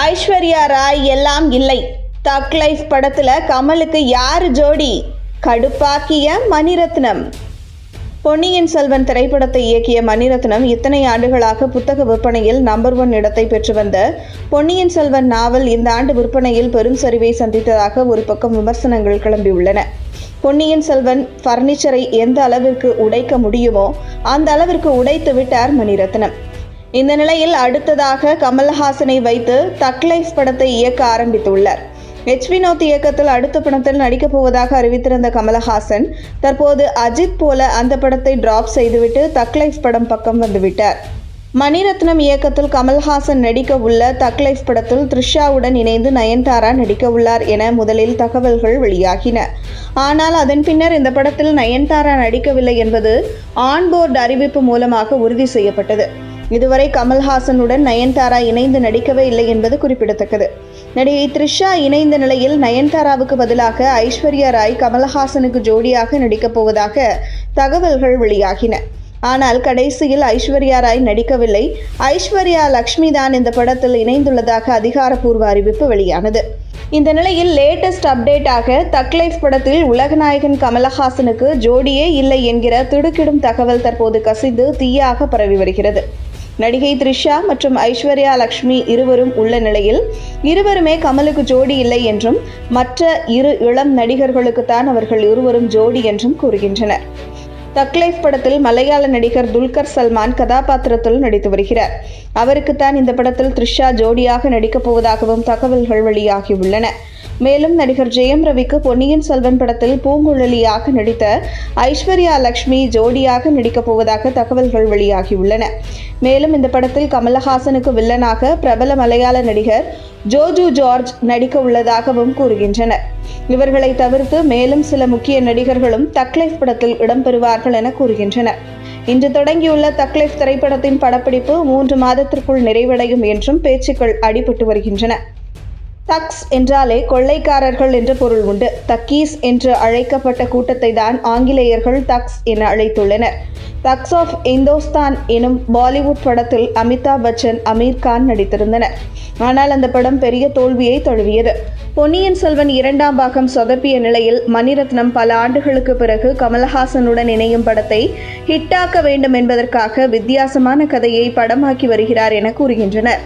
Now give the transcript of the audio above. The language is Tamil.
ஐஸ்வர்யா ராய் எல்லாம் இல்லை. தக் லைஃப் படத்துல கமலுக்கு யாரு ஜோடி? கடுப்பாக்கிய மணிரத்னம். பொன்னியின் செல்வன் திரைப்படத்தை இயக்கிய மணிரத்னம் இத்தனை ஆண்டுகளாக புத்தக விற்பனையில் நம்பர் ஒன் இடத்தை பெற்று வந்த பொன்னியின் செல்வன் நாவல் இந்த ஆண்டு விற்பனையில் பெரும் சரிவை சந்தித்ததாக ஒரு பக்கம் விமர்சனங்கள் கிளம்பியுள்ளன. பொன்னியின் செல்வன் ஃபர்னிச்சரை எந்த அளவிற்கு உடைக்க முடியுமோ அந்த அளவிற்கு உடைத்து விட்டார் மணிரத்னம். இந்த நிலையில் அடுத்ததாக கமல்ஹாசனை வைத்து தக்லைஃப் படத்தை இயக்க ஆரம்பித்துள்ளார். எச் வினோத் இயக்கத்தில் அடுத்த படத்தில் நடிக்கப் போவதாக அறிவித்திருந்த கமலஹாசன் தற்போது அஜித் போல அந்த படத்தை டிராப் செய்துவிட்டு தக்லைஃப் படம் பக்கம் வந்துவிட்டார். மணிரத்னம் இயக்கத்தில் கமல்ஹாசன் நடிக்க உள்ள தக் படத்தில் த்ரிஷாவுடன் இணைந்து நயன்தாரா நடிக்க உள்ளார் என முதலில் தகவல்கள் வெளியாகின. ஆனால் அதன் பின்னர் இந்த படத்தில் நயன்தாரா நடிக்கவில்லை என்பது ஆன்போர்டு அறிவிப்பு மூலமாக உறுதி செய்யப்பட்டது. இதுவரை கமல்ஹாசனுடன் நயன்தாரா இணைந்து நடிக்கவே இல்லை என்பது குறிப்பிடத்தக்கது. நடிகை த்ரிஷா இணைந்த நிலையில் நயன்தாராவுக்கு பதிலாக ஐஸ்வர்யா ராய் கமல்ஹாசனுக்கு ஜோடியாக நடிக்கப் போவதாக தகவல்கள் வெளியாகின. ஆனால் கடைசியில் ஐஸ்வர்யா ராய் நடிக்கவில்லை. ஐஸ்வர்யா லக்ஷ்மி தான் இந்த படத்தில் இணைந்துள்ளதாக அதிகாரப்பூர்வ அறிவிப்பு வெளியானது. இந்த நிலையில் லேட்டஸ்ட் அப்டேட்டாக தக் லைஃப் படத்தில் உலகநாயகன் கமலஹாசனுக்கு ஜோடியே இல்லை என்கிற திடுக்கிடும் தகவல் தற்போது கசிந்து தீயாக பரவி வருகிறது. நடிகை த்ரிஷா மற்றும் ஐஸ்வர்யா லக்ஷ்மி இருவரும் உள்ள நிலையில் இருவருமே கமலுக்கு ஜோடி இல்லை என்றும் மற்ற இரு இளம் நடிகர்களுக்குத்தான் அவர்கள் இருவரும் ஜோடி என்றும் கூறுகின்றனர். தக்லைஃப் படத்தில் மலையாள நடிகர் துல்கர் சல்மான் கதாபாத்திரத்தில் நடித்து வருகிறார். அவருக்குத்தான் இந்த படத்தில் த்ரிஷா ஜோடியாக நடிக்கப் போவதாகவும் தகவல்கள் வெளியாகியுள்ளன மேலும் நடிகர் ஜெயம் ரவிக்கு பொன்னியின் செல்வன் படத்தில் பூங்குழலியாக நடித்த ஐஸ்வர்யா லக்ஷ்மி ஜோடியாக நடிக்கப் போவதாக தகவல்கள் வெளியாகியுள்ளன. மேலும் இந்த படத்தில் கமலஹாசனுக்கு வில்லனாக பிரபல மலையாள நடிகர் ஜோஜு ஜார்ஜ் நடிக்க உள்ளதாகவும் கூறுகின்றனர். இவர்களை தவிர்த்து மேலும் சில முக்கிய நடிகர்களும் தக்லைஃப் படத்தில் இடம்பெறுவார்கள் என கூறுகின்றனர். இன்று தொடங்கியுள்ள தக்லைஃப் திரைப்படத்தின் படப்பிடிப்பு மூன்று மாதத்திற்குள் நிறைவடையும் என்றும் பேச்சுக்கள் அடிபட்டு வருகின்றன. தக்ஸ் என்றாலே கொள்ளைக்காரர்கள் என்ற பொருள் உண்டு. தக்கீஸ் என்று அழைக்கப்பட்ட கூட்டத்தை தான் ஆங்கிலேயர்கள் தக்ஸ் என அழைத்துள்ளனர். தக்ஸ் ஆஃப் இந்தோஸ்தான் எனும் பாலிவுட் படத்தில் அமிதாப் பச்சன் அமீர் கான் நடித்திருந்தனர். ஆனால் அந்த படம் பெரிய தோல்வியை தழுவியது. பொன்னியின் செல்வன் இரண்டாம் பாகம் சொதப்பிய நிலையில் மணிரத்னம் பல ஆண்டுகளுக்கு பிறகு கமல்ஹாசனுடன் இணையும் படத்தை ஹிட்டாக்க வேண்டும் என்பதற்காக வித்தியாசமான கதையை படமாக்கி வருகிறார் என கூறுகின்றனர்.